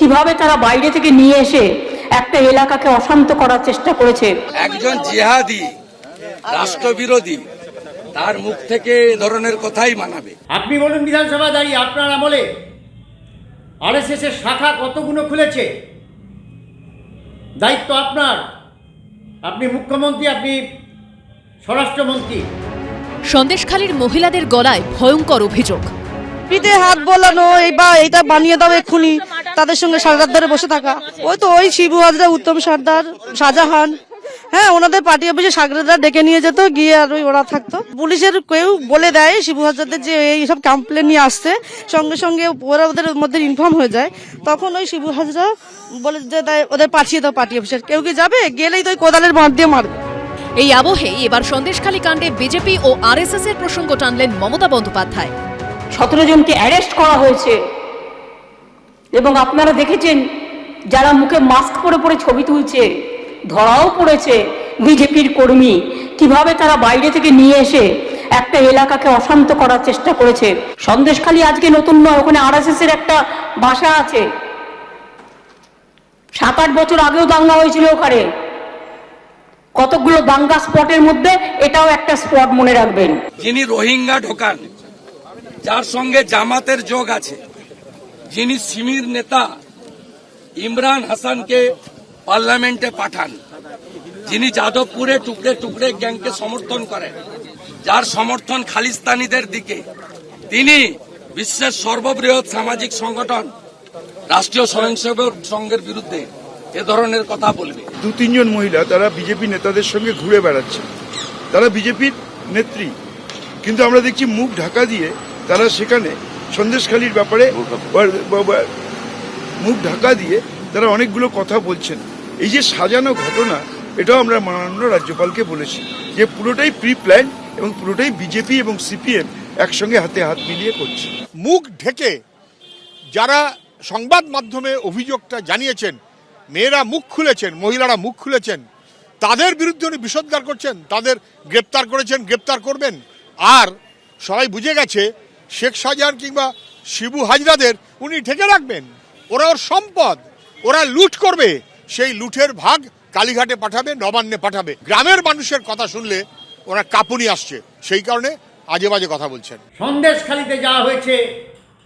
কীভাবে তারা বাইরে থেকে নিয়ে এসে একটা এলাকাকে অশান্ত করার চেষ্টা করেছে? একজন জিহাদি রাষ্ট্রবিরোধী তার মুখ থেকে ধরনের কথাই মানাবে। আপনি বলুন বিধানসভা দাঁড়িয়ে আপনার আমলে আরএসএস এর শাখা কতগুলো খুলেছে? দায়িত্ব আপনার। আপনি মুখ্যমন্ত্রী আপনি স্বরাষ্ট্রমন্ত্রী। সন্দেশখালীর মহিলাদের গলায় ভয়ঙ্কর অভিযোগ। পিঠে হাত বোলানো এই বা এটা বানিয়ে দাও এক্ষুনি। তাদের সঙ্গে সারা রাত ধরে বসে থাকা। ওই তো ওই শিবু হাজরা উত্তম সর্দার শাহজাহান হ্যাঁ ওনাদের পার্টি অফিসে সাগরেদরা ডেকে নিয়ে যেত গিয়ে আর ওই ওরা থাকতো। পুলিশের কেউ বলে দেয় শিবু হাজরাদের যে এই সব কমপ্লেন নিয়ে আসছে সঙ্গে সঙ্গে ওরা ওদের মধ্যে ইনফর্ম হয়ে যায়। তখন ওই শিবু হাজরা বলে যে দেয়, ওদের পাঠিয়ে দাও পার্টি অফিসে কেউ কি যাবে? গেলেই তো ওই কোদালের বাঁধ দিয়ে মারবে। এই আবহে এবার সন্দেশখালী কাণ্ডে বিজেপি ও আরএসএস এর প্রসঙ্গ টানলেন মমতা বন্দ্যোপাধ্যায়। সতেরো জনকে অ্যারেস্ট করা হয়েছে। এবং আপনারা দেখেছেন, যারা মুখে মাস্ক পরে পরে ছবি তুলছে, ধরাও পড়েছে বিজেপির কর্মী, কীভাবে তারা বাইরে থেকে নিয়ে এসে একটা এলাকাকে অশান্ত করার চেষ্টা করেছে। সন্দেশখালী আজকে নতুন নয়, ওখানে আরএসএস এর একটা বাসা আছে। সাত আট বছর আগেও দাঙ্গা হয়েছিল ওখানে। কতগুলো দাঙ্গা স্পটের মধ্যে এটাও একটা স্পট মনে রাখবেন। যিনি রোহিঙ্গা ঢোকান, যার সঙ্গে জামাতের যোগ আছে যিনি সিমির নেতা, ইমরান হাসানকে পার্লামেন্টে পাঠান। যিনি যাদবপুরে টুকরে টুকরে গ্যাংকে সমর্থন করেন, যার সমর্থন খালিস্তানিদের দিকে। তিনি বিশ্বের সর্ববৃহৎ সামাজিক সংগঠন, রাষ্ট্রীয় স্বয়ংসেবক সংঘের বিরুদ্ধে এ ধরনের কথা বলবে। দু তিনজন মহিলা, তারা বিজেপি নেতাদের সঙ্গে ঘুরে বেড়াচ্ছে। তারা বিজেপির নেত্রী, কিন্তু আমরা দেখছি মুখ ঢাকা দিয়ে তারা সেখানে সন্দেশখালির ব্যাপারে মুখ ঢাকা দিয়ে তারা অনেকগুলো কথা বলছেন। এই যে সাজানো ঘটনা এটাও আমরা মাননীয় রাজ্যপালকে বলেছি যে পুরোটাই প্রি প্ল্যান এবং পুরোটাই বিজেপি এবং সিপিএম একসঙ্গে হাতে হাত মিলিয়ে করছে। মুখ ঢেকে যারা সংবাদ মাধ্যমে অভিযোগটা জানিয়েছেন মেয়েরা মুখ খুলেছেন মহিলারা মুখ খুলেছেন তাদের বিরুদ্ধে উনি বিষোদ্গার করছেন তাদের গ্রেপ্তার করেছেন গ্রেপ্তার করবেন আর সবাই বুঝে গেছে শেখ শাহজাহান কিংবা শিবু হাজরাদের উনি ঢেকে রাখবেন। ওরা ওর সম্পদ। ওরা লুট করবে। সেই লুটের ভাগ কালীঘাটে পাঠাবে নবান্নে পাঠাবে। গ্রামের মানুষের কথা শুনলে ওরা কাঁপুনি আসছে। সেই কারণে আজে বাজে কথা বলছেন। সন্দেশখালিতে যাওয়া হয়েছে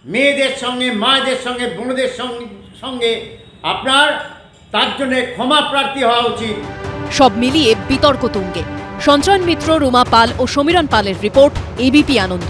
মেয়েদের সঙ্গে মায়েদের সঙ্গে বোনদের সঙ্গে সঙ্গে আপনার তার জন্য ক্ষমা প্রার্থী হওয়া উচিত। সব মিলিয়ে বিতর্ক তুঙ্গে। সঞ্চয়ন মিত্র রুমা পাল ও সমীরণ পালের report ABP Ananda.